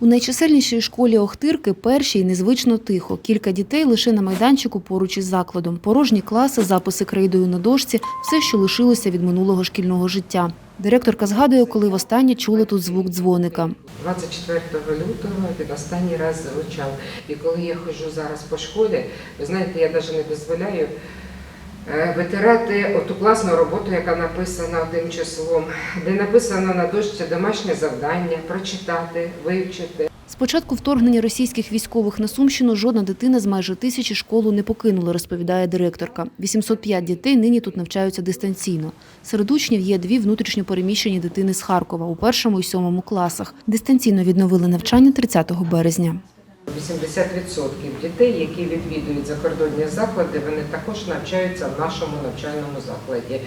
У найчисельнішій школі Охтирки першій незвично тихо. Кілька дітей лише на майданчику поруч із закладом. Порожні класи, записи крейдою на дошці – все, що лишилося від минулого шкільного життя. Директорка згадує, коли востаннє чула тут звук дзвоника. 24 лютого він останній раз звучав. І коли я ходжу зараз по школі, ви знаєте, я навіть не дозволяю витирати оту класну роботу, яка написана одним числом, де написано на дошці домашнє завдання, прочитати, вивчити. З початку вторгнення російських військових на Сумщину жодна дитина з майже тисячі школу не покинула, розповідає директорка. 805 дітей нині тут навчаються дистанційно. Серед учнів є дві внутрішньо переміщені дитини з Харкова у першому і сьомому класах. Дистанційно відновили навчання 30 березня. 80% дітей, які відвідують закордонні заклади, вони також навчаються в нашому навчальному закладі.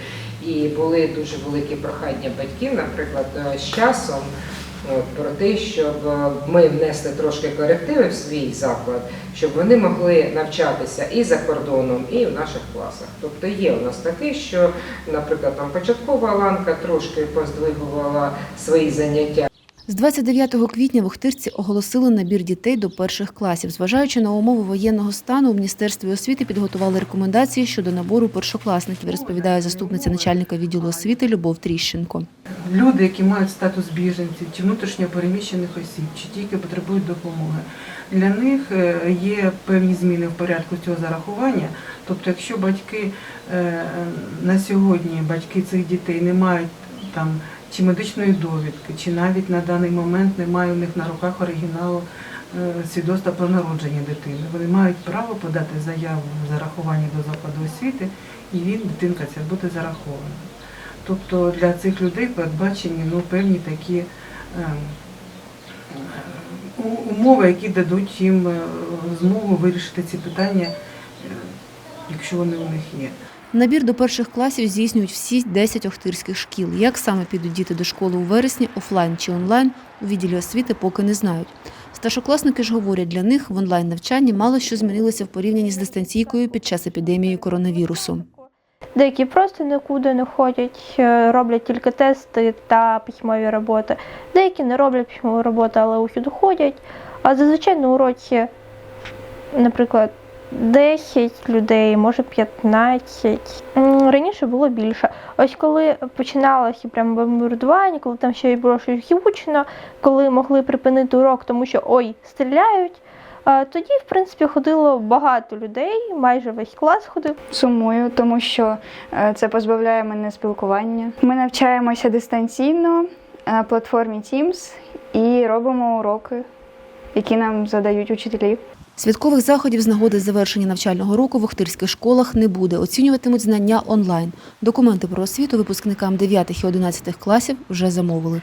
І були дуже великі прохання батьків, наприклад, е, з часом. Про те, щоб е, ми внесли трошки корективи в свій заклад, щоб вони могли навчатися і за кордоном, і в наших класах. Тобто є у нас таке, що, наприклад, там початкова ланка трошки поздвигувала свої заняття. З 29 квітня в Охтирці оголосили набір дітей до перших класів. Зважаючи на умови воєнного стану, у Міністерстві освіти підготували рекомендації щодо набору першокласників, розповідає заступниця начальника відділу освіти Любов Тріщенко. люди, які мають статус біженців чи внутрішньо переміщених осіб, чи тільки потребують допомоги. Для них е, є певні зміни в порядку цього зарахування. Тобто, якщо батьки е, на сьогодні батьки цих дітей не мають там чи медичної довідки, чи навіть на даний момент немає у них на руках оригіналу е, свідоцтва про народження дитини. Вони мають право подати заяву на зарахування до закладу освіти, і він, дитинка ця буде зарахована. Тобто для цих людей передбачені ну, певні такі е, е, умови, які дадуть їм змогу вирішити ці питання, якщо вони у них є. Набір до перших класів здійснюють всі 10 охтирських шкіл. Як саме підуть діти до школи у вересні, офлайн чи онлайн, у відділі освіти поки не знають. Старшокласники ж говорять, для них в онлайн навчанні мало що змінилося в порівнянні з дистанційкою під час епідемії коронавірусу. Деякі просто нікуди не ходять, е, роблять тільки тести та письмові роботи. Деякі не роблять письмові роботи, але усюди ходять. А зазвичай на уроці, наприклад, 10 людей, може 15. Раніше було більше. Ось коли починалося прямо бомбардування, коли там ще й було щось гучно, коли могли припинити урок, тому що ой, стріляють. Тоді, в принципі, ходило багато людей, майже весь клас ходив. Сумую, тому що е, це позбавляє мене спілкування. Ми навчаємося дистанційно на платформі Teams і робимо уроки, які нам задають учителі. Святкових заходів з нагоди завершення навчального року в охтирських школах не буде. Оцінюватимуть знання онлайн. Документи про освіту випускникам 9 і 11 класів вже замовили.